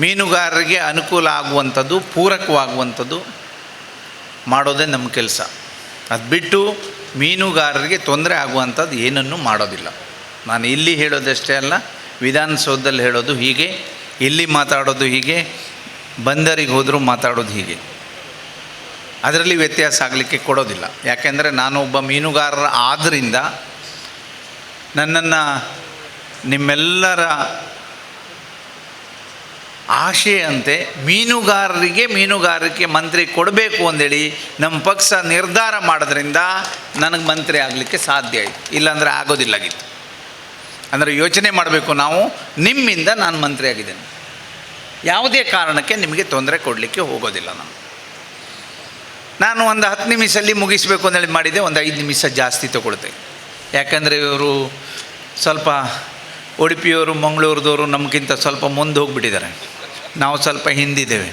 ಮೀನುಗಾರರಿಗೆ ಅನುಕೂಲ ಆಗುವಂಥದ್ದು, ಪೂರಕವಾಗುವಂಥದ್ದು ಮಾಡೋದೇ ನಮ್ಮ ಕೆಲಸ. ಅದು ಬಿಟ್ಟು ಮೀನುಗಾರರಿಗೆ ತೊಂದರೆ ಆಗುವಂಥದ್ದು ಏನನ್ನೂ ಮಾಡೋದಿಲ್ಲ. ನಾನು ಇಲ್ಲಿ ಹೇಳೋದಷ್ಟೇ ಅಲ್ಲ, ವಿಧಾನಸೌಧದಲ್ಲಿ ಹೇಳೋದು ಹೀಗೆ, ಇಲ್ಲಿ ಮಾತಾಡೋದು ಹೀಗೆ, ಬಂದರಿಗೆ ಹೋದರೂ ಮಾತಾಡೋದು ಹೀಗೆ. ಅದರಲ್ಲಿ ವ್ಯತ್ಯಾಸ ಆಗಲಿಕ್ಕೆ ಕೊಡೋದಿಲ್ಲ. ಯಾಕೆಂದರೆ ನಾನು ಒಬ್ಬ ಮೀನುಗಾರರ ಆದ್ದರಿಂದ ನನ್ನನ್ನು ನಿಮ್ಮೆಲ್ಲರ ಆಶೆಯಂತೆ ಮೀನುಗಾರರಿಗೆ ಮೀನುಗಾರಿಕೆ ಮಂತ್ರಿ ಕೊಡಬೇಕು ಅಂದೇಳಿ ನಮ್ಮ ಪಕ್ಷ ನಿರ್ಧಾರ ಮಾಡೋದ್ರಿಂದ ನನಗೆ ಮಂತ್ರಿ ಆಗಲಿಕ್ಕೆ ಸಾಧ್ಯ ಆಯಿತು. ಇಲ್ಲಾಂದರೆ ಆಗೋದಿಲ್ಲಾಗಿತ್ತು ಅಂದರೆ ಯೋಚನೆ ಮಾಡಬೇಕು ನಾವು, ನಿಮ್ಮಿಂದ ನಾನು ಮಂತ್ರಿ ಆಗಿದ್ದೇನೆ. ಯಾವುದೇ ಕಾರಣಕ್ಕೆ ನಿಮಗೆ ತೊಂದರೆ ಕೊಡಲಿಕ್ಕೆ ಹೋಗೋದಿಲ್ಲ ನಾನು. ನಾನು ಒಂದು ಹತ್ತು ನಿಮಿಷಲ್ಲಿ ಮುಗಿಸಬೇಕು ಅಂತೇಳಿ ಮಾಡಿದೆ ಒಂದು ಐದು ನಿಮಿಷ ಜಾಸ್ತಿ ತಗೊಳ್ತೆ ಯಾಕಂದರೆ ಇವರು ಸ್ವಲ್ಪ ಉಡುಪಿಯವರು, ಮಂಗಳೂರದವರು ನಮಗಿಂತ ಸ್ವಲ್ಪ ಮುಂದೆ ಹೋಗಿಬಿಟ್ಟಿದ್ದಾರೆ. ನಾವು ಸ್ವಲ್ಪ ಹಿಂದಿದ್ದೇವೆ.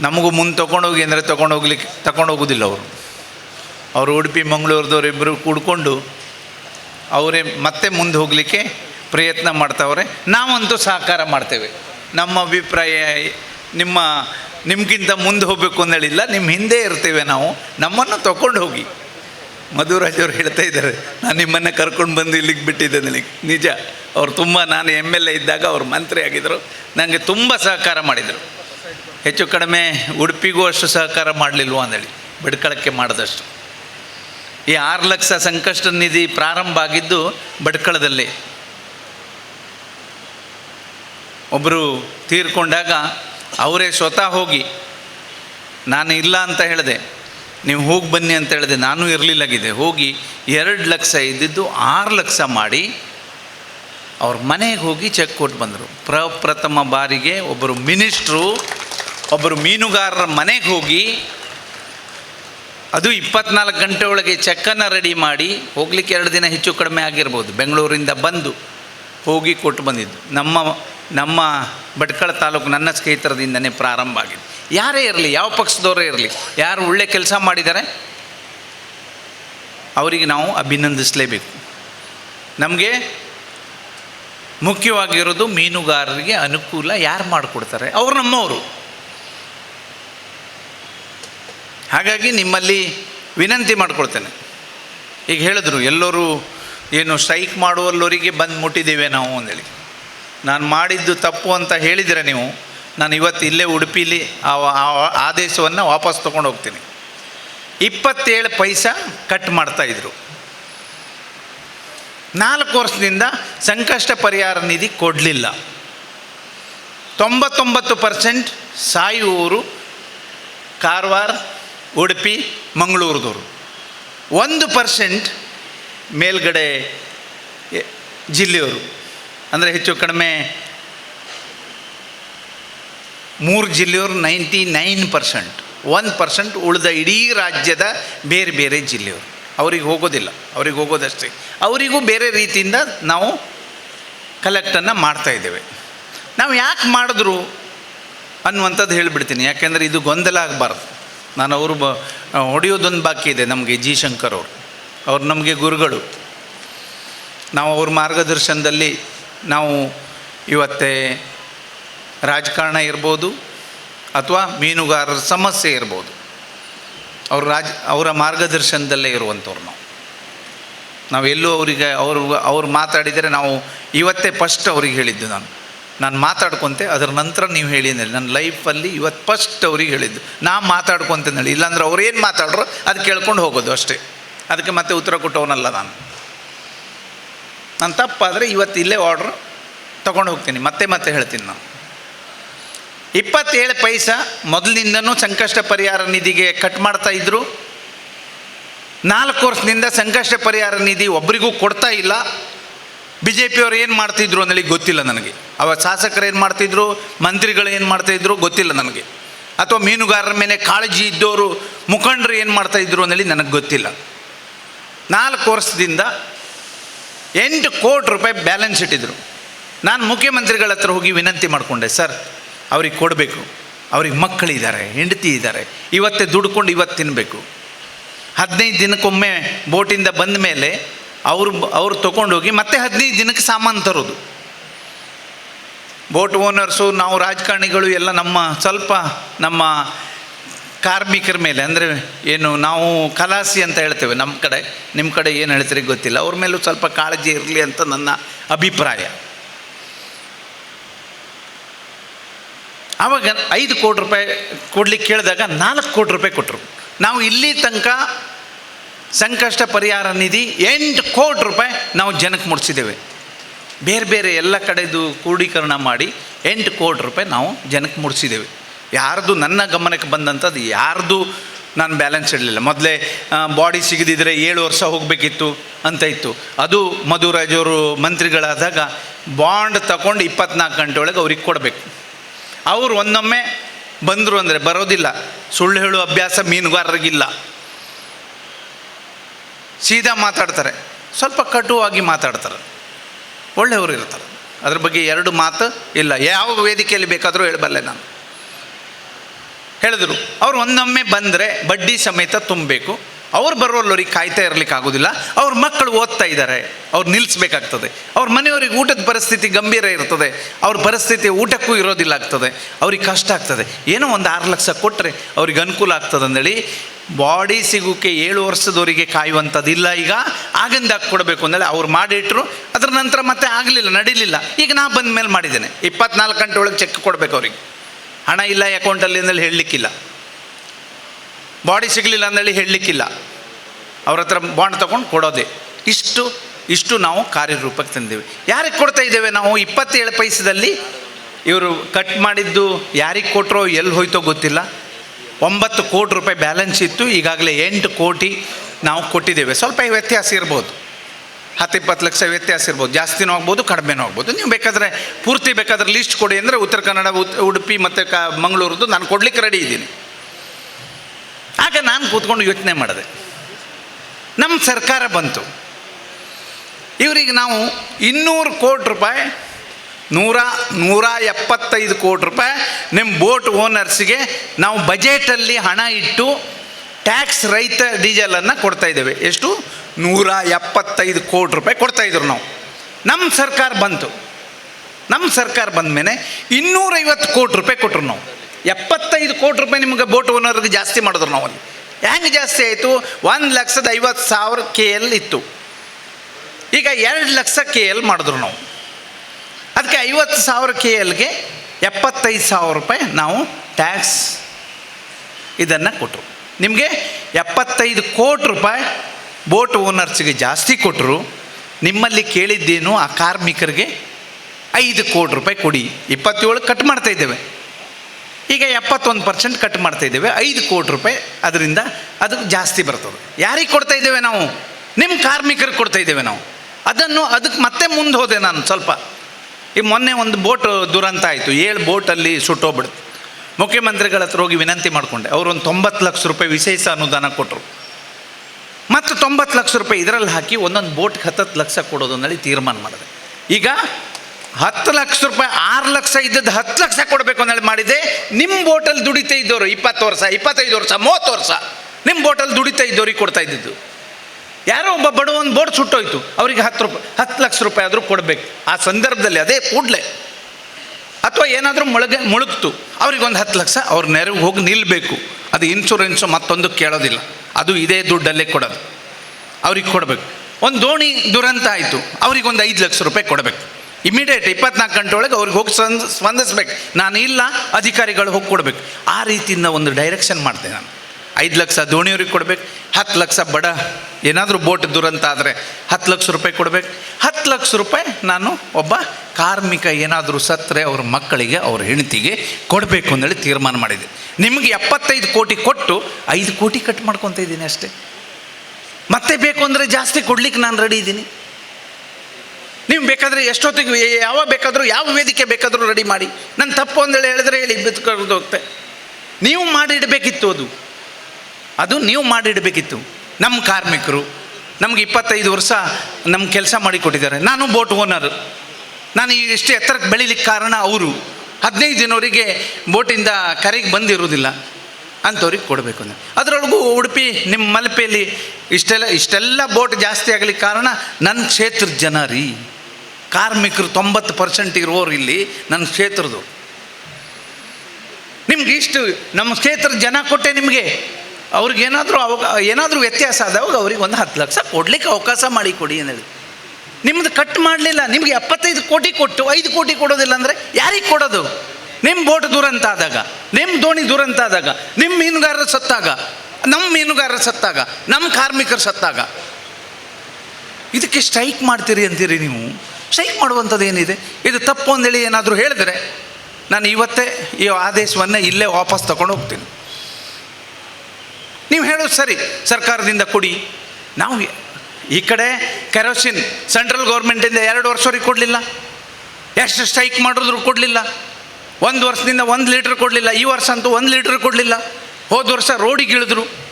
ನಮಗೂ ಮುಂದೆ ತೊಗೊಂಡೋಗಿ ಅಂದರೆ ತೊಗೊಂಡೋಗ್ಲಿಕ್ಕೆ ತಗೊಂಡೋಗೋದಿಲ್ಲ ಅವರು. ಅವರು ಉಡುಪಿ, ಮಂಗಳೂರದವ್ರು ಇಬ್ಬರು ಕೂಡ್ಕೊಂಡು ಅವರೇ ಮತ್ತೆ ಮುಂದೆ ಹೋಗಲಿಕ್ಕೆ ಪ್ರಯತ್ನ ಮಾಡ್ತಾವ್ರೆ. ನಾವಂತೂ ಸಹಕಾರ ಮಾಡ್ತೇವೆ. ನಮ್ಮ ಅಭಿಪ್ರಾಯ, ನಿಮ್ಮ, ನಿಮ್ಗಿಂತ ಮುಂದೆ ಹೋಗಬೇಕು ಅಂದೇಳಿಲ್ಲ ನಿಮ್ಮ ಹಿಂದೆ ಇರ್ತೇವೆ ನಾವು. ನಮ್ಮನ್ನು ತಗೊಂಡು ಹೋಗಿ. ಮಧುರಾಜ್ ಅವರು ಹೇಳ್ತಾ ಇದ್ದಾರೆ, ನಾನು ನಿಮ್ಮನ್ನು ಕರ್ಕೊಂಡು ಬಂದು ಇಲ್ಲಿಗೆ ಬಿಟ್ಟಿದ್ದೆ ನನಗೆ ನಿಜ. ಅವ್ರು ತುಂಬ, ನಾನು ಎಂ ಎಲ್ ಎ ಇದ್ದಾಗ ಅವರು ಮಂತ್ರಿ ಆಗಿದ್ದರು ನನಗೆ ತುಂಬ ಸಹಕಾರ ಮಾಡಿದರು. ಹೆಚ್ಚು ಕಡಿಮೆ ಉಡುಪಿಗೂ ಅಷ್ಟು ಸಹಕಾರ ಮಾಡಲಿಲ್ವ ಅಂದೇಳಿ, ಬಡ್ಕಳಕ್ಕೆ ಮಾಡಿದಷ್ಟು. ಈ ಆರು ಲಕ್ಷ ಸಂಕಷ್ಟ ನಿಧಿ ಪ್ರಾರಂಭ ಆಗಿದ್ದು ಬಡ್ಕಳದಲ್ಲಿ. ಒಬ್ಬರು ತೀರ್ಕೊಂಡಾಗ ಅವರೇ ಸ್ವತಃ ಹೋಗಿ, ನಾನು ಇಲ್ಲ ಅಂತ ಹೇಳಿದೆ, ನೀವು ಹೋಗಿ ಬನ್ನಿ ಅಂತ ಹೇಳಿದೆ, ನಾನು ಇರಲಿಲ್ಲಾಗಿದೆ ಹೋಗಿ ಎರಡು ಲಕ್ಷ ಇದ್ದಿದ್ದು ಆರು ಲಕ್ಷ ಮಾಡಿ ಅವ್ರ ಮನೆಗೆ ಹೋಗಿ ಚೆಕ್ ಕೊಟ್ಟು ಬಂದರು. ಪ್ರಪ್ರಥಮ ಬಾರಿಗೆ ಒಬ್ಬರು ಮಿನಿಸ್ಟ್ರು, ಒಬ್ಬರು ಮೀನುಗಾರರ ಮನೆಗೆ ಹೋಗಿ ಅದು ಇಪ್ಪತ್ನಾಲ್ಕು ಗಂಟೆ ಒಳಗೆ ಚೆಕ್ಕನ್ನು ರೆಡಿ ಮಾಡಿ ಹೋಗ್ಲಿಕ್ಕೆ ಎರಡು ದಿನ ಹೆಚ್ಚು ಕಡಿಮೆ ಆಗಿರ್ಬೋದು. ಬೆಂಗಳೂರಿಂದ ಬಂದು ಹೋಗಿ ಕೊಟ್ಟು ಬಂದಿದ್ದು. ನಮ್ಮ ನಮ್ಮ ಭಟ್ಕಳ ತಾಲೂಕು ನನ್ನ ಸ್ನೇಹಿತರದಿಂದನೇ ಪ್ರಾರಂಭ ಆಗಿದೆ ಯಾರೇ ಇರಲಿ, ಯಾವ ಪಕ್ಷದವರೇ ಇರಲಿ, ಯಾರು ಒಳ್ಳೆ ಕೆಲಸ ಮಾಡಿದ್ದಾರೆ, ಅವರಿಗೆ ನಾವು ಅಭಿನಂದಿಸಲೇಬೇಕು. ನಮಗೆ ಮುಖ್ಯವಾಗಿರೋದು ಮೀನುಗಾರರಿಗೆ ಅನುಕೂಲ ಯಾರು ಮಾಡಿಕೊಡ್ತಾರೆ? ಅವರು ನಮ್ಮವರು. ಹಾಗಾಗಿ ನಿಮ್ಮಲ್ಲಿ ವಿನಂತಿ ಮಾಡಿಕೊಡ್ತೇನೆ ಈಗ ಹೇಳಿದ್ರು, ಎಲ್ಲರೂ ಏನು ಸ್ಟ್ರೈಕ್ ಮಾಡುವಲ್ಲವರಿಗೆ ಬಂದು ಮುಟ್ಟಿದ್ದೇವೆ ನಾವು ಅಂದೇಳಿ. ನಾನು ಮಾಡಿದ್ದು ತಪ್ಪು ಅಂತ ಹೇಳಿದರೆ ನೀವು, ನಾನು ಇವತ್ತು ಇಲ್ಲೇ ಉಡುಪಿಲಿ ಆ ಆದೇಶವನ್ನು ವಾಪಸ್ ತೊಗೊಂಡು ಹೋಗ್ತೀನಿ ಇಪ್ಪತ್ತೇಳು ಪೈಸಾ ಕಟ್ ಮಾಡ್ತಾಯಿದ್ರು ನಾಲ್ಕು ವರ್ಷದಿಂದ ಸಂಕಷ್ಟ ಪರಿಹಾರ ನಿಧಿ ಕೊಡಲಿಲ್ಲ. ತೊಂಬತ್ತೊಂಬತ್ತು ಪರ್ಸೆಂಟ್ ಸಾಯುವವರು ಕಾರವಾರ, ಉಡುಪಿ, ಮಂಗಳೂರದವರು. ಒಂದು ಪರ್ಸೆಂಟ್ ಮೇಲ್ಗಡೆ ಜಿಲ್ಲೆಯವರು. ಅಂದರೆ ಹೆಚ್ಚು ಕಡಿಮೆ ಮೂರು ಜಿಲ್ಲೆಯವರು ninety nine percent one percent ಉಳಿದ ಇಡೀ ರಾಜ್ಯದ ಬೇರೆ ಬೇರೆ ಜಿಲ್ಲೆಯವರು. ಅವ್ರಿಗೆ ಹೋಗೋದಿಲ್ಲ, ಅವ್ರಿಗೆ ಹೋಗೋದಷ್ಟೇ. ಅವರಿಗೂ ಬೇರೆ ರೀತಿಯಿಂದ ನಾವು ಕಲೆಕ್ಟನ್ನು ಮಾಡ್ತಾಯಿದ್ದೇವೆ ನಾವು ಯಾಕೆ ಮಾಡಿದ್ರು ಅನ್ನುವಂಥದ್ದು ಹೇಳಿಬಿಡ್ತೀನಿ. ಯಾಕೆಂದರೆ ಇದು ಗೊಂದಲ ಆಗಬಾರ್ದು. ನಾನು ಅವರು ಬ, ಹೊಡೆಯೋದೊಂದು ಬಾಕಿ ಇದೆ ನಮಗೆ ಜಿ ಶಂಕರ್ ಅವರು. ಅವ್ರು ನಮಗೆ ಗುರುಗಳು. ನಾವು ಅವ್ರ ಮಾರ್ಗದರ್ಶನದಲ್ಲಿ ನಾವು ಇವತ್ತೇ ರಾಜಕಾರಣ ಇರ್ಬೋದು, ಅಥವಾ ಮೀನುಗಾರರ ಸಮಸ್ಯೆ ಇರ್ಬೋದು. ಅವ್ರ ರಾಜ, ಅವರ ಮಾರ್ಗದರ್ಶನದಲ್ಲೇ ಇರುವಂಥವ್ರು ನಾವು. ನಾವು ಎಲ್ಲೂ ಅವರಿಗೆ, ಅವರು, ಅವ್ರು ಮಾತಾಡಿದರೆ ನಾವು ಇವತ್ತೇ ಫಸ್ಟ್ ಅವ್ರಿಗೆ ಹೇಳಿದ್ದು ನಾನು. ನಾನು ಮಾತಾಡ್ಕೊಂತೆ, ಅದರ ನಂತರ ನೀವು ಹೇಳಿ ಅಂದೇಳಿ ನನ್ನ ಲೈಫಲ್ಲಿ ಇವತ್ತು ಫಸ್ಟ್ ಅವ್ರಿಗೆ ಹೇಳಿದ್ದು. ನಾ ಮಾತಾಡ್ಕೊತೇನೆ ಇಲ್ಲಾಂದ್ರೆ ಅವ್ರು ಏನು ಮಾತಾಡ್ರೋ, ಅದು ಕೇಳ್ಕೊಂಡು ಹೋಗೋದು ಅಷ್ಟೇ. ಅದಕ್ಕೆ ಮತ್ತೆ ಉತ್ತರ ಕೊಟ್ಟವನಲ್ಲ ನಾನು. ನಾನು ತಪ್ಪಾದರೆ ಇವತ್ತು ಇಲ್ಲೇ ಆರ್ಡ್ರ್ ತೊಗೊಂಡು ಹೋಗ್ತೀನಿ. ಮತ್ತೆ ಮತ್ತೆ ಹೇಳ್ತೀನಿ ನಾನು. ಇಪ್ಪತ್ತೇಳು ಪೈಸ ಮೊದಲಿನಿಂದನೂ ಸಂಕಷ್ಟ ಪರಿಹಾರ ನಿಧಿಗೆ ಕಟ್ ಮಾಡ್ತಾ ಇದ್ದರು ನಾಲ್ಕು ವರ್ಷದಿಂದ ಸಂಕಷ್ಟ ಪರಿಹಾರ ನಿಧಿ ಒಬ್ಬರಿಗೂ ಕೊಡ್ತಾ ಇಲ್ಲ. ಬಿ ಜೆ ಪಿಯವರು ಏನು ಮಾಡ್ತಿದ್ರು ಅಂದೇಳಿ ಗೊತ್ತಿಲ್ಲ ನನಗೆ. ಅವ ಶಾಸಕರು ಏನು ಮಾಡ್ತಿದ್ರು, ಮಂತ್ರಿಗಳು ಏನು ಮಾಡ್ತಾಯಿದ್ರು ಗೊತ್ತಿಲ್ಲ ನನಗೆ. ಅಥವಾ ಮೀನುಗಾರರ ಮೇಲೆ ಕಾಳಜಿ ಇದ್ದವರು ಮುಖಂಡರು ಏನು ಮಾಡ್ತಾಯಿದ್ರು ಅಂದೇಳಿ ನನಗೆ ಗೊತ್ತಿಲ್ಲ. ನಾಲ್ಕು ವರ್ಷದಿಂದ ಎಂಟು ಕೋಟಿ ರೂಪಾಯಿ ಬ್ಯಾಲೆನ್ಸ್ ಇಟ್ಟಿದ್ರು. ನಾನು ಮುಖ್ಯಮಂತ್ರಿಗಳ ಹತ್ರ ಹೋಗಿ ವಿನಂತಿ ಮಾಡಿಕೊಂಡೆ, ಸರ್ ಅವ್ರಿಗೆ ಕೊಡಬೇಕು. ಅವ್ರಿಗೆ ಮಕ್ಕಳಿದ್ದಾರೆ ಹೆಂಡತಿ ಇದ್ದಾರೆ. ಇವತ್ತೇ ದುಡ್ಕೊಂಡು ಇವತ್ತು ತಿನ್ನಬೇಕು ಹದಿನೈದು ದಿನಕ್ಕೊಮ್ಮೆ ಬೋಟಿಂದ ಬಂದ ಮೇಲೆ ಅವರು ಅವ್ರು ತೊಗೊಂಡೋಗಿ ಮತ್ತೆ ಹದಿನೈದು ದಿನಕ್ಕೆ ಸಾಮಾನು ತರೋದು. ಬೋಟ್ ಓನರ್ಸು, ನಾವು ರಾಜಕಾರಣಿಗಳು ಎಲ್ಲ ನಮ್ಮ ಸ್ವಲ್ಪ ನಮ್ಮ ಕಾರ್ಮಿಕರ ಮೇಲೆ, ಅಂದರೆ ಏನು ನಾವು ಕಲಾಸಿ ಅಂತ ಹೇಳ್ತೇವೆ ನಮ್ಮ ಕಡೆ. ನಿಮ್ಮ ಕಡೆ ಏನು ಹೇಳ್ತೀರಿ ಗೊತ್ತಿಲ್ಲ. ಅವ್ರ ಮೇಲೂ ಸ್ವಲ್ಪ ಕಾಳಜಿ ಇರಲಿ ಅಂತ ನನ್ನ ಅಭಿಪ್ರಾಯ. ಆವಾಗ ಐದು ಕೋಟಿ ರೂಪಾಯಿ ಕೊಡ್ಲಿಕ್ಕೆ ಕೇಳಿದಾಗ ನಾಲ್ಕು ಕೋಟಿ ರೂಪಾಯಿ ಕೊಟ್ಟರು ನಾವು ಇಲ್ಲಿ ತನಕ ಸಂಕಷ್ಟ ಪರಿಹಾರ ನಿಧಿ ಎಂಟು ಕೋಟಿ ರೂಪಾಯಿ ನಾವು ಜನಕ್ಕೆ ಮುಡಿಸಿದ್ದೇವೆ. ಬೇರೆ ಬೇರೆ ಎಲ್ಲ ಕಡೆದು ಕ್ರೋಢೀಕರಣ ಮಾಡಿ ಎಂಟು ಕೋಟಿ ರೂಪಾಯಿ ನಾವು ಜನಕ್ಕೆ ಮುಡಿಸಿದ್ದೇವೆ. ಯಾರ್ದು ನನ್ನ ಗಮನಕ್ಕೆ ಬಂದಂಥದ್ದು, ಯಾರ್ದು ನಾನು ಬ್ಯಾಲೆನ್ಸ್ ಇಡಲಿಲ್ಲ. ಮೊದಲೇ ಬಾಡಿ ಸಿಗದಿದ್ದರೆ ಏಳು ವರ್ಷ ಹೋಗಬೇಕಿತ್ತು ಅಂತ ಇತ್ತು. ಅದು ಮಧುರಾಜ್ ಅವರು ಮಂತ್ರಿಗಳಾದಾಗ ಬಾಂಡ್ ತಗೊಂಡು ಇಪ್ಪತ್ನಾಲ್ಕು ಗಂಟೆ ಒಳಗೆ ಅವ್ರಿಗೆ ಕೊಡಬೇಕು. ಅವರು ಒಂದೊಮ್ಮೆ ಬಂದರು ಅಂದರೆ ಬರೋದಿಲ್ಲ. ಸುಳ್ಳು ಹೇಳುವ ಅಭ್ಯಾಸ ಮೀನುಗಾರರಿಗಿಲ್ಲ. ಸೀದಾ ಮಾತಾಡ್ತಾರೆ. ಸ್ವಲ್ಪ ಕಟುವಾಗಿ ಮಾತಾಡ್ತಾರೆ. ಒಳ್ಳೆಯವರು ಇರ್ತಾರೆ. ಅದ್ರ ಬಗ್ಗೆ ಎರಡು ಮಾತು ಇಲ್ಲ. ಯಾವ ವೇದಿಕೆಯಲ್ಲಿ ಬೇಕಾದರೂ ಹೇಳಬಲ್ಲೆ ನಾನು. ಹೇಳಿದ್ರು. ಅವ್ರು ಒಂದೊಮ್ಮೆ ಬಂದರೆ ಬಡ್ಡಿ ಸಮೇತ ತುಂಬಬೇಕು. ಅವ್ರು ಬರೋಲ್ಲವ್ರಿಗೆ ಕಾಯ್ತಾ ಇರಲಿಕ್ಕೆ ಆಗೋದಿಲ್ಲ. ಅವ್ರ ಮಕ್ಕಳು ಓದ್ತಾ ಇದ್ದಾರೆ ಅವ್ರು ನಿಲ್ಲಿಸ್ಬೇಕಾಗ್ತದೆ ಅವ್ರ ಮನೆಯವ್ರಿಗೆ ಊಟದ ಪರಿಸ್ಥಿತಿ ಗಂಭೀರ ಇರ್ತದೆ. ಅವ್ರ ಪರಿಸ್ಥಿತಿ ಊಟಕ್ಕೂ ಇರೋದಿಲ್ಲ ಆಗ್ತದೆ. ಅವ್ರಿಗೆ ಕಷ್ಟ ಆಗ್ತದೆ. ಏನೋ ಒಂದು ಆರು ಲಕ್ಷ ಕೊಟ್ಟರೆ ಅವ್ರಿಗೆ ಅನುಕೂಲ ಆಗ್ತದೆ ಅಂದೇಳಿ ಬಾಡಿ ಸಿಗೋಕ್ಕೆ ಏಳು ವರ್ಷದವರಿಗೆ ಕಾಯುವಂಥದ್ದು ಇಲ್ಲ ಈಗ ಆಗಿಂದಾಗ ಕೊಡಬೇಕು ಅಂದೇಳಿ ಅವ್ರು ಮಾಡಿಟ್ರು. ಅದ್ರ ನಂತರ ಮತ್ತೆ ಆಗಲಿಲ್ಲ, ನಡೀಲಿಲ್ಲ. ಈಗ ನಾ ಬಂದ ಮೇಲೆ ಮಾಡಿದ್ದೇನೆ. ಇಪ್ಪತ್ನಾಲ್ಕು ಗಂಟೆ ಒಳಗೆ ಚೆಕ್ ಕೊಡಬೇಕು ಅವ್ರಿಗೆ. ಹಣ ಇಲ್ಲ ಅಕೌಂಟಲ್ಲಿ ಅಂದೇಳಿ ಹೇಳಲಿಕ್ಕಿಲ್ಲ. ಬಾಡಿ ಸಿಗಲಿಲ್ಲ ಅಂದೇಳಿ ಹೇಳಲಿಕ್ಕಿಲ್ಲ. ಅವ್ರ ಹತ್ರ ಬಾಂಡ್ ತಗೊಂಡು ಕೊಡೋದೆ. ಇಷ್ಟು ಇಷ್ಟು ನಾವು ಕಾರ್ಯರೂಪಕ್ಕೆ ತಂದಿದ್ದೇವೆ. ಯಾರಿಗೆ ಕೊಡ್ತಾ ಇದ್ದೇವೆ ನಾವು? ಇಪ್ಪತ್ತೇಳು ಪೈಸದಲ್ಲಿ ಇವರು ಕಟ್ ಮಾಡಿದ್ದು ಯಾರಿಗೆ ಕೊಟ್ಟರೋ ಎಲ್ಲಿ ಹೋಯ್ತೋ ಗೊತ್ತಿಲ್ಲ. ಒಂಬತ್ತು ಕೋಟಿ ರೂಪಾಯಿ ಬ್ಯಾಲೆನ್ಸ್ ಇತ್ತು. ಈಗಾಗಲೇ ಎಂಟು ಕೋಟಿ ನಾವು ಕೊಟ್ಟಿದ್ದೇವೆ. ಸ್ವಲ್ಪ ವ್ಯತ್ಯಾಸ ಇರ್ಬೋದು. ಹತ್ತು ಇಪ್ಪತ್ತು ಲಕ್ಷ ವ್ಯತ್ಯಾಸ ಇರ್ಬೋದು. ಜಾಸ್ತಿನೂ ಆಗ್ಬೋದು, ಕಡಿಮೆನೂ ಆಗ್ಬೋದು. ನೀವು ಬೇಕಾದರೆ ಪೂರ್ತಿ ಬೇಕಾದ್ರೆ ಲಿಸ್ಟ್ ಕೊಡಿ ಅಂದರೆ ಉತ್ತರ ಕನ್ನಡ ಉತ್- ಉಡುಪಿ ಮತ್ತು ಕ, ಮಂಗಳೂರದ್ದು ನಾನು ಕೊಡ್ಲಿಕ್ಕೆ ರೆಡಿ ಇದ್ದೀನಿ. ಆಗ ನಾನು ಕೂತ್ಕೊಂಡು ಯೋಚನೆ ಮಾಡಿದೆ. ನಮ್ಮ ಸರ್ಕಾರ ಬಂತು. ಇವರಿಗೆ ನಾವು ಇನ್ನೂರು ಕೋಟಿ ರೂಪಾಯಿ, ನೂರ ನೂರ ಎಪ್ಪತ್ತೈದು ಕೋಟಿ ರೂಪಾಯಿ ನಿಮ್ಮ ಬೋಟ್ ಓನರ್ಸ್ಗೆ ನಾವು ಬಜೆಟಲ್ಲಿ ಹಣ ಇಟ್ಟು ಟ್ಯಾಕ್ಸ್ ರೈತ ಡೀಸೆಲನ್ನು ಕೊಡ್ತಾ ಇದ್ದೇವೆ. ಎಷ್ಟು? ನೂರ ಎಪ್ಪತ್ತೈದು ಕೋಟಿ ರೂಪಾಯಿ ಕೊಡ್ತಾ ಇದ್ರು ನಾವು. ನಮ್ಮ ಸರ್ಕಾರ ಬಂತು. ನಮ್ಮ ಸರ್ಕಾರ ಬಂದ ಮೇಲೆ ಇನ್ನೂರೈವತ್ತು ಕೋಟಿ ರೂಪಾಯಿ ಕೊಟ್ಟರು ನಾವು. ಎಪ್ಪತ್ತೈದು ಕೋಟಿ ರೂಪಾಯಿ ನಿಮ್ಗೆ ಬೋಟ್ ಓನರ್ಗೆ ಜಾಸ್ತಿ ಮಾಡಿದ್ರು ನಾವು ಅಲ್ಲಿ. ಹೆಂಗೆ ಜಾಸ್ತಿ ಆಯಿತು? ಒಂದು ಲಕ್ಷದ ಐವತ್ತು ಸಾವಿರ ಕೆ ಎಲ್ ಇತ್ತು. ಈಗ ಎರಡು ಲಕ್ಷ ಕೆ ಎಲ್ ಮಾಡಿದ್ರು ನಾವು. ಅದಕ್ಕೆ ಐವತ್ತು ಸಾವಿರ ಕೆ ಎಲ್ಗೆ ಎಪ್ಪತ್ತೈದು ಸಾವಿರ ರೂಪಾಯಿ ನಾವು ಟ್ಯಾಕ್ಸ್ ಇದನ್ನು ಕೊಟ್ಟರು ನಿಮಗೆ ಎಪ್ಪತ್ತೈದು ಕೋಟಿ ರೂಪಾಯಿ ಬೋಟ್ ಓನರ್ಸ್ಗೆ ಜಾಸ್ತಿ ಕೊಟ್ಟರು ನಿಮ್ಮಲ್ಲಿ ಕೇಳಿದ್ದೇನು ಆ ಕಾರ್ಮಿಕರಿಗೆ ಐದು ಕೋಟಿ ರೂಪಾಯಿ ಕೊಡಿ. ಇಪ್ಪತ್ತೇಳು ಕಟ್ ಮಾಡ್ತಾ ಇದ್ದೇವೆ. ಈಗ ಎಪ್ಪತ್ತೊಂದು ಪರ್ಸೆಂಟ್ ಕಟ್ ಮಾಡ್ತಾ ಇದ್ದೇವೆ. ಐದು ಕೋಟಿ ರೂಪಾಯಿ ಅದರಿಂದ ಅದು ಜಾಸ್ತಿ ಬರ್ತದೆ. ಯಾರಿಗೆ ಕೊಡ್ತಾ ಇದ್ದೇವೆ ನಾವು? ನಿಮ್ಮ ಕಾರ್ಮಿಕರಿಗೆ ಕೊಡ್ತಾ ಇದ್ದೇವೆ ನಾವು. ಅದನ್ನು ಅದಕ್ಕೆ ಮತ್ತೆ ಮುಂದೆ ಹೋದೆ ನಾನು ಸ್ವಲ್ಪ. ಈ ಮೊನ್ನೆ ಒಂದು ಬೋಟ್ ದುರಂತ ಆಯಿತು. ಏಳು ಬೋಟಲ್ಲಿ ಸುಟ್ಟೋಗ್ಬಿಡ್ತು ಮುಖ್ಯಮಂತ್ರಿಗಳ ಹತ್ರ ಹೋಗಿ ವಿನಂತಿ ಮಾಡಿಕೊಂಡೆ. ಅವರು ಒಂದು ತೊಂಬತ್ತು ಲಕ್ಷ ರೂಪಾಯಿ ವಿಶೇಷ ಅನುದಾನ ಕೊಟ್ಟರು ಮತ್ತು ತೊಂಬತ್ತು ಲಕ್ಷ ರೂಪಾಯಿ ಇದರಲ್ಲಿ ಹಾಕಿ ಒಂದೊಂದು ಬೋಟ್ಗೆ ಹತ್ತತ್ತು ಲಕ್ಷ ಕೊಡೋದು ಅಂದೇಳಿ ತೀರ್ಮಾನ ಮಾಡಿದೆ. ಈಗ ಹತ್ತು ಲಕ್ಷ ರೂಪಾಯಿ, ಆರು ಲಕ್ಷ ಇದ್ದದ್ದು ಹತ್ತು ಲಕ್ಷ ಕೊಡಬೇಕು ಅನ್ನೋದು ಮಾಡಿದೆ. ನಿಮ್ಮ ಬೋಟಲ್ ದುಡಿತಾ ಇದ್ದವರು ಇಪ್ಪತ್ತು ವರ್ಷ, ಇಪ್ಪತ್ತೈದು ವರ್ಷ, ಮೂವತ್ತು ವರ್ಷ ನಿಮ್ಮ ಬೋಟಲ್ ದುಡಿತಾ ಇದ್ದವ್ರಿಗೆ ಕೊಡ್ತಾ ಇದ್ದಿದ್ದು. ಯಾರೋ ಒಬ್ಬ ಬಡವ ಒಂದು ಬೋಟ್ ಸುಟ್ಟೋಯ್ತು. ಅವರಿಗೆ ಹತ್ತು ರೂಪಾಯಿ ಹತ್ತು ಲಕ್ಷ ರೂಪಾಯಿ ಆದರೂ ಕೊಡಬೇಕು. ಆ ಸಂದರ್ಭದಲ್ಲಿ ಅದೇ ಕೂಡಲೇ. ಅಥವಾ ಏನಾದರೂ ಮೊಳಗೆ, ಮುಳುಗ್ತು. ಅವ್ರಿಗೆ ಒಂದು ಹತ್ತು ಲಕ್ಷ, ಅವ್ರ ನೆರವು ಹೋಗಿ ನಿಲ್ಲಬೇಕು ಅದು ಇನ್ಶೂರೆನ್ಸು ಮತ್ತೊಂದು ಕೇಳೋದಿಲ್ಲ. ಅದು ಇದೇ ದುಡ್ಡಲ್ಲೇ ಕೊಡೋದು. ಅವ್ರಿಗೆ ಕೊಡಬೇಕು. ಒಂದು ದೋಣಿ ದುರಂತ ಆಯಿತು. ಅವ್ರಿಗೆ ಒಂದು ಐದು ಲಕ್ಷ ರೂಪಾಯಿ ಕೊಡಬೇಕು. ಇಮಿಡಿಯೇಟ್ ಇಪ್ಪತ್ನಾಲ್ಕು ಗಂಟೆ ಒಳಗೆ ಅವ್ರಿಗೆ ಹೋಗಿ ಸ್ಪಂದ, ಸ್ಪಂದಿಸ್ಬೇಕು. ನಾನು ಇಲ್ಲ, ಅಧಿಕಾರಿಗಳು ಹೋಗಿ ಕೊಡಬೇಕು. ಆ ರೀತಿಯಿಂದ ಒಂದು ಡೈರೆಕ್ಷನ್ ಮಾಡ್ತೇನೆ ನಾನು. ಐದು ಲಕ್ಷ ದೋಣಿಯವ್ರಿಗೆ ಕೊಡಬೇಕು, ಹತ್ತು ಲಕ್ಷ ಬಡ, ಏನಾದರೂ ಬೋಟ್ ದುರಂತ ಆದರೆ ಹತ್ತು ಲಕ್ಷ ರೂಪಾಯಿ ಕೊಡಬೇಕು. ಹತ್ತು ಲಕ್ಷ ರೂಪಾಯಿ ನಾನು ಒಬ್ಬ ಕಾರ್ಮಿಕ ಏನಾದರೂ ಸತ್ತರೆ ಅವ್ರ ಮಕ್ಕಳಿಗೆ, ಅವ್ರ ಹೆಂಡತಿಗೆ ಕೊಡಬೇಕು ಅಂತೇಳಿ ತೀರ್ಮಾನ ಮಾಡಿದೆ. ನಿಮಗೆ ಎಪ್ಪತ್ತೈದು ಕೋಟಿ ಕೊಟ್ಟು ಐದು ಕೋಟಿ ಕಟ್ ಮಾಡ್ಕೊತ ಇದ್ದೀನಿ ಅಷ್ಟೇ. ಮತ್ತೆ ಬೇಕು ಅಂದರೆ ಜಾಸ್ತಿ ಕೊಡ್ಲಿಕ್ಕೆ ನಾನು ರೆಡಿ ಇದ್ದೀನಿ. ನೀವು ಬೇಕಾದರೆ ಎಷ್ಟೊತ್ತಿಗೆ ಯಾವ ಬೇಕಾದರೂ, ಯಾವ ವೇದಿಕೆ ಬೇಕಾದರೂ ರೆಡಿ ಮಾಡಿ. ನನ್ನ ತಪ್ಪು ಅಂದೇಳಿ ಹೇಳಿದ್ರೆ ಹೇಳಿ ಬಿತ್ಕೊಂಡು ಹೋಗ್ತೆ. ನೀವು ಮಾಡಿಡಬೇಕಿತ್ತು ಅದು. ಅದು ನೀವು ಮಾಡಿಡಬೇಕಿತ್ತು. ನಮ್ಮ ಕಾರ್ಮಿಕರು, ನಮ್ಗೆ ಇಪ್ಪತ್ತೈದು ವರ್ಷ ನಮ್ಮ ಕೆಲಸ ಮಾಡಿ ಕೊಟ್ಟಿದ್ದಾರೆ. ನಾನು ಬೋಟ್ ಓನರ್ ನಾನು ಈ ಇಷ್ಟು ಎತ್ತರಕ್ಕೆ ಬೆಳಿಲಿಕ್ಕೆ ಕಾರಣ ಅವರು. ಹದಿನೈದು ದಿನವರಿಗೆ ಬೋಟಿಂದ ಕರೆಗೆ ಬಂದಿರೋದಿಲ್ಲ ಅಂಥವ್ರಿಗೆ ಕೊಡಬೇಕು ಅಂದರೆ ಅದರೊಳಗೂ ಉಡುಪಿ ನಿಮ್ಮ ಮಲ್ಪೆಯಲ್ಲಿ ಇಷ್ಟೆಲ್ಲ ಇಷ್ಟೆಲ್ಲ ಬೋಟ್ ಜಾಸ್ತಿ ಆಗಲಿಕ್ಕೆ ಕಾರಣ ನನ್ನ ಕ್ಷೇತ್ರದ ಜನ ರೀ ಕಾರ್ಮಿಕರು ತೊಂಬತ್ತು ಪರ್ಸೆಂಟ್ ಇರುವವರು ಇಲ್ಲಿ ನನ್ನ ಕ್ಷೇತ್ರದವ್ರು ನಿಮ್ಗೆ ಇಷ್ಟು, ನಮ್ಮ ಕ್ಷೇತ್ರದ ಜನ ಕೊಟ್ಟೆ ನಿಮಗೆ. ಅವ್ರಿಗೇನಾದರೂ ಅವಾಗ, ಏನಾದರೂ ವ್ಯತ್ಯಾಸ ಆದಾಗ ಅವ್ರಿಗೆ ಒಂದು ಹತ್ತು ಲಕ್ಷ ಕೊಡಲಿಕ್ಕೆ ಅವಕಾಶ ಮಾಡಿ ಕೊಡಿ ಅಂದೇಳಿ ನಿಮ್ಮದು ಕಟ್ ಮಾಡಲಿಲ್ಲ, ನಿಮಗೆ ಎಪ್ಪತ್ತೈದು ಕೋಟಿ ಕೊಟ್ಟು ಐದು ಕೋಟಿ ಕೊಡೋದಿಲ್ಲ ಅಂದರೆ ಯಾರಿಗೆ ಕೊಡೋದು? ನಿಮ್ಮ ಬೋಟ್ ದುರಂತ ಆದಾಗ ನಿಮ್ಮ ದೋಣಿ ದುರಂತ ಆದಾಗ ನಿಮ್ಮ ಮೀನುಗಾರರು ಸತ್ತಾಗ ನಮ್ಮ ಮೀನುಗಾರರು ಸತ್ತಾಗ ನಮ್ಮ ಕಾರ್ಮಿಕರು ಸತ್ತಾಗ. ಇದಕ್ಕೆ ಸ್ಟ್ರೈಕ್ ಮಾಡ್ತೀರಿ ಅಂತೀರಿ ನೀವು? ಸ್ಟ್ರೈಕ್ ಮಾಡುವಂಥದ್ದು ಏನಿದೆ? ಇದು ತಪ್ಪು ಅಂದೇಳಿ ಏನಾದರೂ ಹೇಳಿದ್ರೆ ನಾನು ಇವತ್ತೇ ಈ ಆದೇಶವನ್ನು ಇಲ್ಲೇ ವಾಪಸ್ ತಗೊಂಡು ಹೋಗ್ತೀನಿ. ನೀವು ಹೇಳೋದು ಸರಿ, ಸರ್ಕಾರದಿಂದ ಕೊಡಿ. ನಾವು ಈ ಕಡೆ ಕೆರೋಸಿನ್ ಸೆಂಟ್ರಲ್ ಗೌರ್ಮೆಂಟಿಂದ ಎರಡು ವರ್ಷವರೆಗೆ ಕೊಡಲಿಲ್ಲ. ಎಷ್ಟು ಸ್ಟ್ರೈಕ್ ಮಾಡಿದ್ರು ಕೊಡಲಿಲ್ಲ. ಒಂದು ವರ್ಷದಿಂದ ಒಂದು ಲೀಟ್ರ್ ಕೊಡಲಿಲ್ಲ. ಈ ವರ್ಷ ಅಂತೂ ಒಂದು ಲೀಟ್ರ್ ಕೊಡಲಿಲ್ಲ. ಹೋದ ವರ್ಷ ರೋಡಿಗೆ ಇಳಿದ್ರು.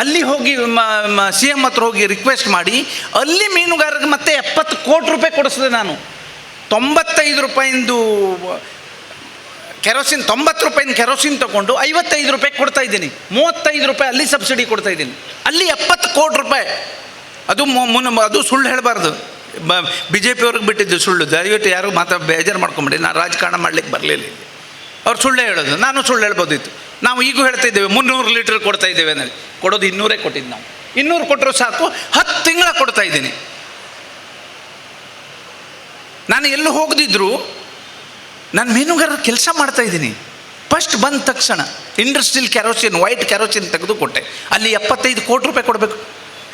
ಅಲ್ಲಿ ಹೋಗಿ ಸಿ ಎಂ ಹತ್ರ ಹೋಗಿ ರಿಕ್ವೆಸ್ಟ್ ಮಾಡಿ, ಅಲ್ಲಿ ಮೀನುಗಾರರಿಗೆ ಮತ್ತೆ ಎಪ್ಪತ್ತು ಕೋಟಿ ರೂಪಾಯಿ ಕೊಡಿಸಿದೆ ನಾನು. ತೊಂಬತ್ತೈದು ರೂಪಾಯಿಂದು ಕೆರೋಸಿನ್ ತೊಂಬತ್ತು ರೂಪಾಯಿನ ಕೆರೋಸಿನ್ ತೊಗೊಂಡು ಐವತ್ತೈದು ರೂಪಾಯಿ ಕೊಡ್ತಾ ಇದ್ದೀನಿ. ಮೂವತ್ತೈದು ರೂಪಾಯಿ ಅಲ್ಲಿ ಸಬ್ಸಿಡಿ ಕೊಡ್ತಾ ಇದ್ದೀನಿ. ಅಲ್ಲಿ ಎಪ್ಪತ್ತು ಕೋಟಿ ರೂಪಾಯಿ. ಅದು ಮುನ್ನ ಅದು ಸುಳ್ಳು ಹೇಳಬಾರ್ದು. ಬ ಜೆ ಪಿಯವ್ರಿಗೆ ಬಿಟ್ಟಿದ್ದು ಸುಳ್ಳು. ದಯವಿಟ್ಟು ಯಾರು ಮಾತಾ ಬೇಜಾರು ಮಾಡ್ಕೊಂಬಿಡಿ. ನಾನು ರಾಜಕಾರಣ ಮಾಡ್ಲಿಕ್ಕೆ ಬರಲಿಲ್ಲ ಅವ್ರು ಸುಳ್ಳು ಹೇಳೋದು, ನಾನು ಸುಳ್ಳು ಹೇಳ್ಬೋದಿತ್ತು. ನಾವು ಈಗೂ ಹೇಳ್ತಾ ಇದ್ದೇವೆ, ಮುನ್ನೂರು ಲೀಟ್ರ್ ಕೊಡ್ತಾ ಇದ್ದೇವೆ ಅನ್ನಲ್ಲಿ ಕೊಡೋದು ಇನ್ನೂರೇ ಕೊಟ್ಟಿದ್ದು ನಾವು. ಇನ್ನೂರು ಕೊಟ್ಟರು ಸಾಕು, ಹತ್ತು ತಿಂಗಳ ಕೊಡ್ತಾ ಇದ್ದೀನಿ. ನಾನು ಎಲ್ಲೂ ಹೋಗದಿದ್ರು, ನಾನು ಮೀನುಗಾರರ ಕೆಲಸ ಮಾಡ್ತಾ ಇದ್ದೀನಿ. ಫಸ್ಟ್ ಬಂದ ತಕ್ಷಣ, ಇಂಡಸ್ಟ್ರಿಯಲ್ ಕ್ಯಾರೋಸಿನ್ ವೈಟ್ ಕ್ಯಾರೋಸಿನ್ ತೆಗೆದು ಕೊಟ್ಟೆ. ಅಲ್ಲಿ ಎಪ್ಪತ್ತೈದು ಕೋಟಿ ರೂಪಾಯಿ ಕೊಡಬೇಕು.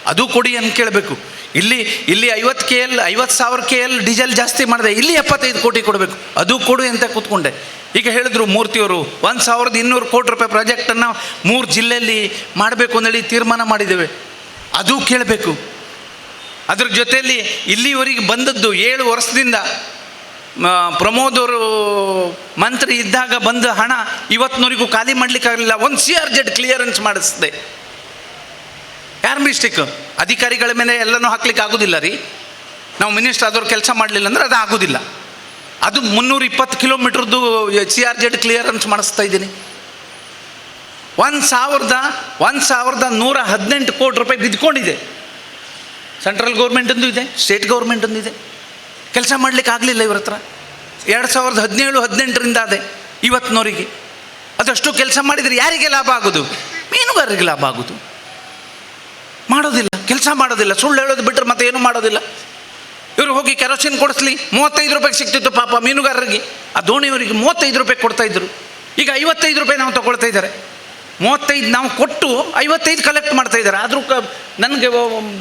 ಅದು ಕೊಡಿ ಅಂತ ಕೇಳಬೇಕು. ಇಲ್ಲಿ ಇಲ್ಲಿ ಐವತ್ತು ಕೆ ಎಲ್ ಐವತ್ತು ಸಾವಿರ ಕೆ ಎಲ್ ಡೀಸೆಲ್ ಜಾಸ್ತಿ ಮಾಡಿದೆ, ಇಲ್ಲಿ ಎಪ್ಪತ್ತೈದು ಕೋಟಿ ಕೊಡಬೇಕು. ಅದು ಕೊಡು ಅಂತ ಕೂತ್ಕೊಂಡೆ. ಈಗ ಹೇಳಿದ್ರು ಮೂರ್ತಿಯವರು, ಒಂದು ಸಾವಿರದ ಇನ್ನೂರು ಕೋಟಿ ರೂಪಾಯಿ ಪ್ರಾಜೆಕ್ಟನ್ನು ಮೂರು ಜಿಲ್ಲೆಯಲ್ಲಿ ಮಾಡಬೇಕು ಅಂದೇಳಿ ತೀರ್ಮಾನ ಮಾಡಿದ್ದೇವೆ. ಅದು ಕೇಳಬೇಕು. ಅದ್ರ ಜೊತೆಯಲ್ಲಿ ಇಲ್ಲಿವರೆಗೆ ಬಂದದ್ದು ಏಳು ವರ್ಷದಿಂದ ಪ್ರಮೋದ್ ಅವರು ಮಂತ್ರಿ ಇದ್ದಾಗ ಬಂದ ಹಣ ಇವತ್ತಿನವರೆಗೂ ಖಾಲಿ ಮಾಡಲಿಕ್ಕಾಗಲಿಲ್ಲ. ಒಂದು ಸಿ ಆರ್ ಜೆಡ್ ಕ್ಲಿಯರೆನ್ಸ್ ಮಾಡಿಸಿದೆ. ಯಾರ ಮಿಸ್ಟೇಕ್ ಅಧಿಕಾರಿಗಳ ಮೇಲೆ ಎಲ್ಲನೂ ಹಾಕ್ಲಿಕ್ಕೆ ಆಗೋದಿಲ್ಲ ರೀ. ನಾವು ಮಿನಿಸ್ಟರ್ ಆದವ್ರು ಕೆಲಸ ಮಾಡಲಿಲ್ಲ ಅಂದ್ರೆ ಅದು ಆಗೋದಿಲ್ಲ. ಅದು ಮುನ್ನೂರ ಇಪ್ಪತ್ತು ಕಿಲೋಮೀಟ್ರದ್ದು ಸಿ ಆರ್ ಜೆಡ್ ಕ್ಲಿಯರೆನ್ಸ್ ಮಾಡಿಸ್ತಾ ಇದ್ದೀನಿ. ಒಂದು ಸಾವಿರದ ಒಂದು ಸಾವಿರದ ನೂರ ಹದಿನೆಂಟು ಕೋಟಿ ರೂಪಾಯಿ ಬಿದ್ಕೊಂಡಿದೆ. ಸೆಂಟ್ರಲ್ ಗೌರ್ಮೆಂಟಂದು ಇದೆ ಸ್ಟೇಟ್ ಗೌರ್ಮೆಂಟಂದು ಇದೆ ಕೆಲಸ ಮಾಡಲಿಕ್ಕೆ ಆಗಲಿಲ್ಲ ಇವ್ರ ಹತ್ರ. ಎರಡು ಸಾವಿರದ ಹದಿನೇಳು, ಹದಿನೆಂಟರಿಂದ ಅದೇ ಇವತ್ತಿನವರಿಗೆ ಅದಷ್ಟು ಕೆಲಸ ಮಾಡಿದರೆ ಯಾರಿಗೆ ಲಾಭ ಆಗೋದು? ಮೀನುಗಾರರಿಗೆ ಲಾಭ ಆಗೋದು. ಮಾಡೋದಿಲ್ಲ, ಕೆಲಸ ಮಾಡೋದಿಲ್ಲ, ಸುಳ್ಳು ಹೇಳೋದು ಬಿಟ್ಟರೆ ಮತ್ತೆ ಏನು ಮಾಡೋದಿಲ್ಲ. ಇವರು ಹೋಗಿ ಕೆರೋಸಿನ್ ಕೊಡಿಸ್ಲಿ, ಮೂವತ್ತೈದು ರೂಪಾಯಿಗೆ ಸಿಗ್ತಿತ್ತು ಪಾಪ ಮೀನುಗಾರರಿಗೆ. ಆ ದೋಣಿಯವರಿಗೆ ಮೂವತ್ತೈದು ರೂಪಾಯಿ ಕೊಡ್ತಾ ಇದ್ರು. ಈಗ ಐವತ್ತೈದು ರೂಪಾಯಿ ನಾವು ತಗೊಳ್ತಾ ಇದ್ದಾರೆ. ಮೂವತ್ತೈದು ನಾವು ಕೊಟ್ಟು ಐವತ್ತೈದು ಕಲೆಕ್ಟ್ ಮಾಡ್ತಾ ಇದ್ದಾರೆ. ಆದರೂ ಕ, ನನಗೆ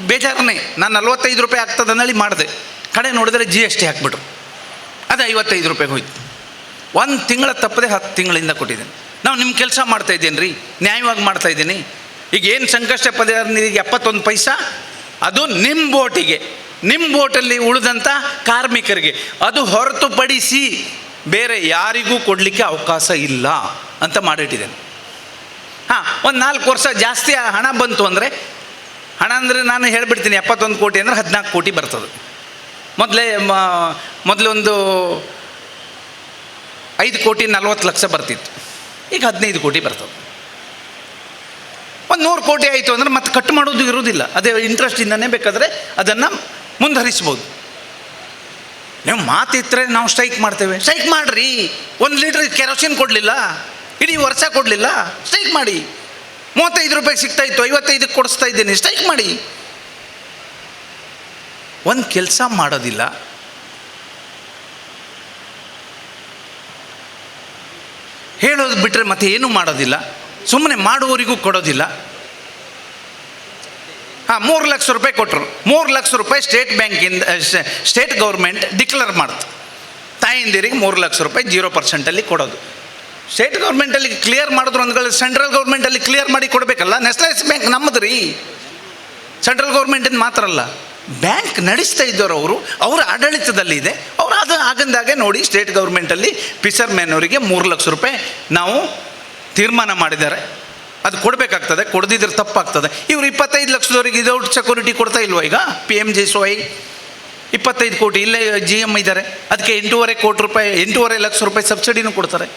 ಬೇಜಾರನೇ ನಾನು ನಲ್ವತ್ತೈದು ರೂಪಾಯಿ ಆಗ್ತದೆ ಅನ್ನಲ್ಲಿ ಮಾಡಿದೆ. ಕಡೆ ನೋಡಿದರೆ ಜಿ ಎಸ್ ಟಿ ಹಾಕ್ಬಿಟ್ರು. ಅದೇ ಐವತ್ತೈದು ರೂಪಾಯಿಗೆ ಹೋಯ್ತು. ಒಂದು ತಿಂಗಳ ತಪ್ಪದೆ ಹತ್ತು ತಿಂಗಳಿಂದ ಕೊಟ್ಟಿದ್ದೇನೆ. ನಾವು ನಿಮ್ಮ ಕೆಲಸ ಮಾಡ್ತಾ ಇದ್ದೀನಿ ರೀ ನ್ಯಾಯವಾಗಿ ಮಾಡ್ತಾ ಇದ್ದೀನಿ. ಈಗ ಏನು ಸಂಕಷ್ಟ ಪದ ಈಗ ಎಪ್ಪತ್ತೊಂದು ಪೈಸಾ? ಅದು ನಿಮ್ಮ ಬೋಟಿಗೆ. ನಿಮ್ಮ ಬೋಟಲ್ಲಿ ಉಳಿದಂಥ ಕಾರ್ಮಿಕರಿಗೆ. ಅದು ಹೊರತುಪಡಿಸಿ ಬೇರೆ ಯಾರಿಗೂ ಕೊಡಲಿಕ್ಕೆ ಅವಕಾಶ ಇಲ್ಲ ಅಂತ ಮಾಡಿಟ್ಟಿದ್ದೇನೆ. ಹಾಂ, ಒಂದು ನಾಲ್ಕು ವರ್ಷ ಜಾಸ್ತಿ ಹಣ ಬಂತು ಅಂದರೆ, ಹಣ ಅಂದರೆ ನಾನು ಹೇಳಿಬಿಡ್ತೀನಿ, ಎಪ್ಪತ್ತೊಂದು ಕೋಟಿ ಅಂದರೆ ಹದಿನಾಲ್ಕು ಕೋಟಿ ಬರ್ತದೆ. ಮೊದಲೇ ಮೊದಲೊಂದು ಐದು ಕೋಟಿ ನಲ್ವತ್ತು ಲಕ್ಷ ಬರ್ತಿತ್ತು. ಈಗ ಹದಿನೈದು ಕೋಟಿ ಬರ್ತದೆ. ಒಂದು ನೂರು ಕೋಟಿ ಆಯಿತು ಅಂದರೆ ಮತ್ತೆ ಕಟ್ ಮಾಡೋದು ಇರೋದಿಲ್ಲ ಅದೇ ಇಂಟ್ರೆಸ್ಟಿಂದನೇ ಬೇಕಾದರೆ ಅದನ್ನು ಮುಂದುವರಿಸ್ಬೋದು. ನೀವು ಮಾತಿತ್ತರೆ ನಾವು ಸ್ಟ್ರೈಕ್ ಮಾಡ್ತೇವೆ. ಸ್ಟ್ರೈಕ್ ಮಾಡಿರಿ. ಒಂದು ಲೀಟ್ರ್ ಕೆರೋಸಿನ್ ಕೊಡಲಿಲ್ಲ. ಇಡೀ ವರ್ಷ ಕೊಡಲಿಲ್ಲ. ಸ್ಟ್ರೈಕ್ ಮಾಡಿ. ಮೂವತ್ತೈದು ರೂಪಾಯಿಗೆ ಸಿಗ್ತಾ ಇತ್ತು, ಐವತ್ತೈದಕ್ಕೆ ಕೊಡಿಸ್ತಾ ಇದ್ದೀನಿ. ಸ್ಟ್ರೈಕ್ ಮಾಡಿ. ಒಂದು ಕೆಲಸ ಮಾಡೋದಿಲ್ಲ. ಹೇಳೋದು ಬಿಟ್ಟರೆ ಮತ್ತೆ ಏನೂ ಮಾಡೋದಿಲ್ಲ. ಸುಮ್ಮನೆ ಮಾಡುವವರಿಗೂ ಕೊಡೋದಿಲ್ಲ. ಹಾಂ, ಮೂರು ಲಕ್ಷ ರೂಪಾಯಿ ಕೊಟ್ಟರು ಮೂರು ಲಕ್ಷ ರೂಪಾಯಿ ಸ್ಟೇಟ್ ಬ್ಯಾಂಕಿಂದ ಸ್ಟೇಟ್ ಗೌರ್ಮೆಂಟ್ ಡಿಕ್ಲೇರ್ ಮಾಡ್ತು. ತಾಯಿಂದಿರಿಗೆ ಮೂರು ಲಕ್ಷ ರೂಪಾಯಿ ಜೀರೋ ಪರ್ಸೆಂಟಲ್ಲಿ ಕೊಡೋದು. ಸ್ಟೇಟ್ ಗೌರ್ಮೆಂಟಲ್ಲಿ ಕ್ಲಿಯರ್ ಮಾಡಿದ್ರು ಅಂದ್ಕೊಳ್ಳಿ, ಸೆಂಟ್ರಲ್ ಗೌರ್ಮೆಂಟಲ್ಲಿ ಕ್ಲಿಯರ್ ಮಾಡಿ ಕೊಡಬೇಕಲ್ಲ, ನ್ಯಾಷನಲೈಸ್ ಬ್ಯಾಂಕ್ ನಮ್ಮದು ರೀ ಸೆಂಟ್ರಲ್ ಗೌರ್ಮೆಂಟಿಂದ ಮಾತ್ರ ಅಲ್ಲ, ಬ್ಯಾಂಕ್ ನಡೆಸ್ತಾ ಇದ್ದವರು ಅವರು, ಅವರ ಆಡಳಿತದಲ್ಲಿ ಇದೆ. ಅವರು ಅದು ಆಗಂದಾಗೆ ನೋಡಿ ಸ್ಟೇಟ್ ಗೌರ್ಮೆಂಟಲ್ಲಿ ಫಿಸರ್ ಮ್ಯಾನವರಿಗೆ ಮೂರು ಲಕ್ಷ ರೂಪಾಯಿ ನಾವು ತೀರ್ಮಾನ ಮಾಡಿದ್ದಾರೆ. ಅದು ಕೊಡಬೇಕಾಗ್ತದೆ, ಕೊಡದಿದ್ರೆ ತಪ್ಪಾಗ್ತದೆ. ಇವರು ಇಪ್ಪತ್ತೈದು ಲಕ್ಷದವರೆಗೆ ಇದೌಟ್ ಸೆಕ್ಯೂರಿಟಿ ಕೊಡ್ತಾ ಇಲ್ವಾ ಈಗ? ಪಿ ಎಂ ಜೆ ಸೋ ಇಪ್ಪತ್ತೈದು ಕೋಟಿ, ಇಲ್ಲೇ ಜಿ ಎಂ ಇದ್ದಾರೆ. ಅದಕ್ಕೆ ಎಂಟೂವರೆ ಕೋಟಿ ರೂಪಾಯಿ, ಎಂಟೂವರೆ ಲಕ್ಷ ರೂಪಾಯಿ ಸಬ್ಸಿಡಿನೂ ಕೊಡ್ತಾರೆ.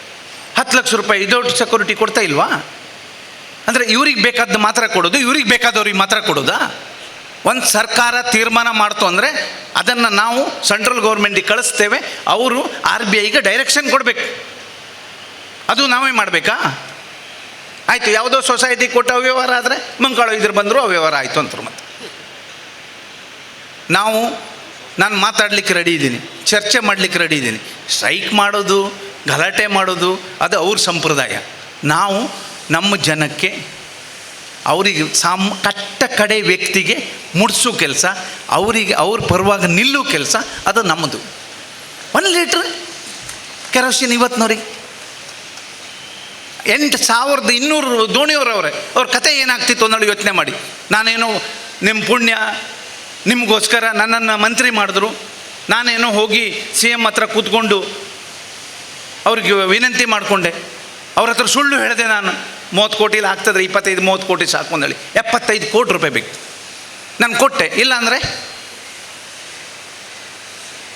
ಹತ್ತು ಲಕ್ಷ ರೂಪಾಯಿ ಇದೌಟ್ ಸೆಕ್ಯೂರಿಟಿ ಕೊಡ್ತಾ ಇಲ್ವಾ? ಅಂದರೆ ಇವ್ರಿಗೆ ಬೇಕಾದ್ದು ಮಾತ್ರ ಕೊಡೋದು, ಇವ್ರಿಗೆ ಬೇಕಾದವ್ರಿಗೆ ಮಾತ್ರ ಕೊಡೋದಾ? ಒಂದು ಸರ್ಕಾರ ತೀರ್ಮಾನ ಮಾಡ್ತು ಅಂದರೆ ಅದನ್ನು ನಾವು ಸೆಂಟ್ರಲ್ ಗೌರ್ಮೆಂಟಿಗೆ ಕಳಿಸ್ತೇವೆ, ಅವರು ಆರ್ ಬಿ ಐಗೆ ಡೈರೆಕ್ಷನ್ ಕೊಡಬೇಕು. ಅದು ನಾವೇ ಮಾಡಬೇಕಾ? ಆಯಿತು, ಯಾವುದೋ ಸೊಸೈಟಿ ಕೊಟ್ಟ ಅವ್ಯವಹಾರ ಆದರೆ ಮಂಕಾಳು ಇದ್ರ ಬಂದರು ಅವ್ಯವಹಾರ ಆಯಿತು ಅಂತರು ಮತ್ತೆ. ನಾವು, ನಾನು ಮಾತಾಡ್ಲಿಕ್ಕೆ ರೆಡಿ ಇದ್ದೀನಿ, ಚರ್ಚೆ ಮಾಡಲಿಕ್ಕೆ ರೆಡಿ ಇದ್ದೀನಿ. ಸ್ಟ್ರೈಕ್ ಮಾಡೋದು, ಗಲಾಟೆ ಮಾಡೋದು, ಅದು ಅವ್ರ ಸಂಪ್ರದಾಯ. ನಾವು ನಮ್ಮ ಜನಕ್ಕೆ ಅವರಿಗೆ ಸಾಮ್, ಕಟ್ಟ ಕಡೆ ವ್ಯಕ್ತಿಗೆ ಮುಡಿಸೋ ಕೆಲಸ, ಅವರಿಗೆ, ಅವ್ರ ಪರವಾಗಿ ನಿಲ್ಲೋ ಕೆಲಸ, ಅದು ನಮ್ಮದು. ಒಂದು ಲೀಟ್ರ್ ಕೆರೋಸಿನ್ ಇವತ್ತಿನವ್ರಿಗೆ ಎಂಟು ಸಾವಿರದ ಇನ್ನೂರು ದೋಣಿಯವರವ್ರೆ. ಅವ್ರ ಕತೆ ಏನಾಗ್ತಿತ್ತು ಅನ್ನೋದು ಯೋಚನೆ ಮಾಡಿ. ನಾನೇನು ನಿಮ್ಮ ಪುಣ್ಯ, ನಿಮಗೋಸ್ಕರ ನನ್ನನ್ನು ಮಂತ್ರಿ ಮಾಡಿದ್ರು. ನಾನೇನು ಹೋಗಿ ಸಿ ಎಂ ಹತ್ರ ಕೂತ್ಕೊಂಡು ಅವ್ರಿಗೆ ವಿನಂತಿ ಮಾಡಿಕೊಂಡೆ. ಅವ್ರ ಹತ್ರ ಸುಳ್ಳು ಹೇಳಿದೆ ನಾನು. ಮೂವತ್ತು ಕೋಟಿಲಿ ಆಗ್ತದ್ರೆ ಇಪ್ಪತ್ತೈದು, ಮೂವತ್ತು ಕೋಟಿ ಸಾಕು ಅಂದೇಳಿ. ಎಪ್ಪತ್ತೈದು ಕೋಟಿ ರೂಪಾಯಿ ಬೇಕು. ನಾನು ಕೊಟ್ಟೆ. ಇಲ್ಲ ಅಂದರೆ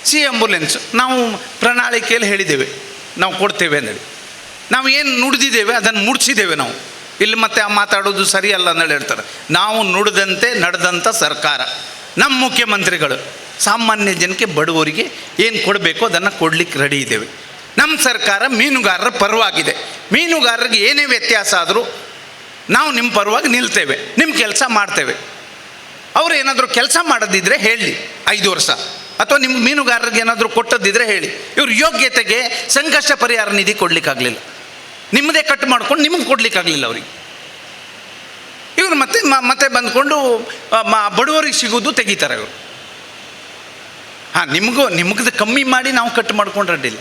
ಸಿ ಆಂಬುಲೆನ್ಸ್, ನಾವು ಪ್ರಣಾಳಿಕೆಯಲ್ಲಿ ಹೇಳಿದ್ದೇವೆ. ನಾವು ಕೊಡ್ತೇವೆ ಅಂದೇಳಿ. ನಾವು ಏನು ನುಡಿದಿದ್ದೇವೆ, ಅದನ್ನು ಮುಡ್ಸಿದ್ದೇವೆ ನಾವು. ಇಲ್ಲಿ ಮತ್ತೆ ಆ ಮಾತಾಡೋದು ಸರಿಯಲ್ಲ ಅಂದೇಳಿ ಹೇಳ್ತಾರೆ. ನಾವು ನುಡಿದಂತೆ ನಡೆದಂಥ ಸರ್ಕಾರ, ನಮ್ಮ ಮುಖ್ಯಮಂತ್ರಿಗಳು, ಸಾಮಾನ್ಯ ಜನಕ್ಕೆ ಬಡವರಿಗೆ ಏನು ಕೊಡಬೇಕು ಅದನ್ನು ಕೊಡಲಿಕ್ಕೆ ರೆಡಿ ಇದ್ದೇವೆ. ನಮ್ಮ ಸರ್ಕಾರ ಮೀನುಗಾರರ ಪರವಾಗಿದೆ. ಮೀನುಗಾರರಿಗೆ ಏನೇ ವ್ಯತ್ಯಾಸ ಆದರೂ ನಾವು ನಿಮ್ಮ ಪರವಾಗಿ ನಿಲ್ತೇವೆ, ನಿಮ್ಮ ಕೆಲಸ ಮಾಡ್ತೇವೆ. ಅವರು ಏನಾದರೂ ಕೆಲಸ ಮಾಡದಿದ್ದರೆ ಹೇಳಿ, ಐದು ವರ್ಷ. ಅಥವಾ ನಿಮ್ಮ ಮೀನುಗಾರರಿಗೆ ಏನಾದರೂ ಕೊಟ್ಟದ್ದಿದ್ರೆ ಹೇಳಿ. ಇವ್ರ ಯೋಗ್ಯತೆಗೆ ಸಂಕಷ್ಟ ಪರಿಹಾರ ನಿಧಿ ಕೊಡಲಿಕ್ಕಾಗಲಿಲ್ಲ. ನಿಮ್ಮದೇ ಕಟ್ ಮಾಡ್ಕೊಂಡು ನಿಮಗೆ ಕೊಡಲಿಕ್ಕಾಗಲಿಲ್ಲ ಅವ್ರಿಗೆ. ಇವರು ಮತ್ತೆ ಮತ್ತೆ ಬಂದ್ಕೊಂಡು ಬಡವರಿಗೆ ಸಿಗೋದು ತೆಗಿತಾರೆ ಇವರು. ಹಾಂ, ನಿಮಗೂ, ನಿಮಗದು ಕಮ್ಮಿ ಮಾಡಿ ನಾವು ಕಟ್ ಮಾಡ್ಕೊಂಡು ಅಡ್ಡಿಲ್ಲ.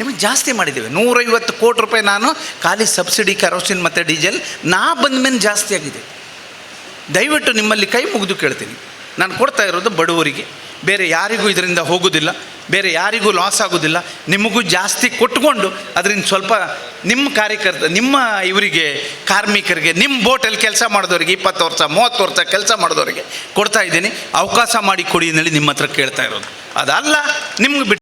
ನಿಮಗೆ ಜಾಸ್ತಿ ಮಾಡಿದ್ದೇವೆ. ನೂರೈವತ್ತು ಕೋಟಿ ರೂಪಾಯಿ ನಾನು ಖಾಲಿ ಸಬ್ಸಿಡಿ, ಕೆರೋಸಿನ್ ಮತ್ತು ಡೀಸೆಲ್, ನಾ ಬಂದ ಮೇಲೆ ಜಾಸ್ತಿ ಆಗಿದೆ. ದಯವಿಟ್ಟು ನಿಮ್ಮಲ್ಲಿ ಕೈ ಮುಗಿದು ಕೇಳ್ತೀನಿ. ನಾನು ಕೊಡ್ತಾ ಇರೋದು ಬಡವರಿಗೆ. ಬೇರೆ ಯಾರಿಗೂ ಇದರಿಂದ ಹೋಗೋದಿಲ್ಲ. ಬೇರೆ ಯಾರಿಗೂ ಲಾಸ್ ಆಗೋದಿಲ್ಲ. ನಿಮಗೂ ಜಾಸ್ತಿ ಕೊಟ್ಕೊಂಡು, ಅದರಿಂದ ಸ್ವಲ್ಪ ನಿಮ್ಮ ಕಾರ್ಯಕರ್ತ, ನಿಮ್ಮ ಇವರಿಗೆ, ಕಾರ್ಮಿಕರಿಗೆ, ನಿಮ್ಮ ಬೋಟಲ್ಲಿ ಕೆಲಸ ಮಾಡಿದವರಿಗೆ ಇಪ್ಪತ್ತು ವರ್ಷ, ಮೂವತ್ತು ವರ್ಷ ಕೆಲಸ ಮಾಡಿದವರಿಗೆ ಕೊಡ್ತಾ ಇದ್ದೀನಿ. ಅವಕಾಶ ಮಾಡಿ ಕೊಡಿ ಅಂತೇಳಿ ನಿಮ್ಮ ಹತ್ರ ಕೇಳ್ತಾ ಇರೋದು. ಅದಲ್ಲ, ನಿಮ್ಗೆ ಬಿಟ್ಟು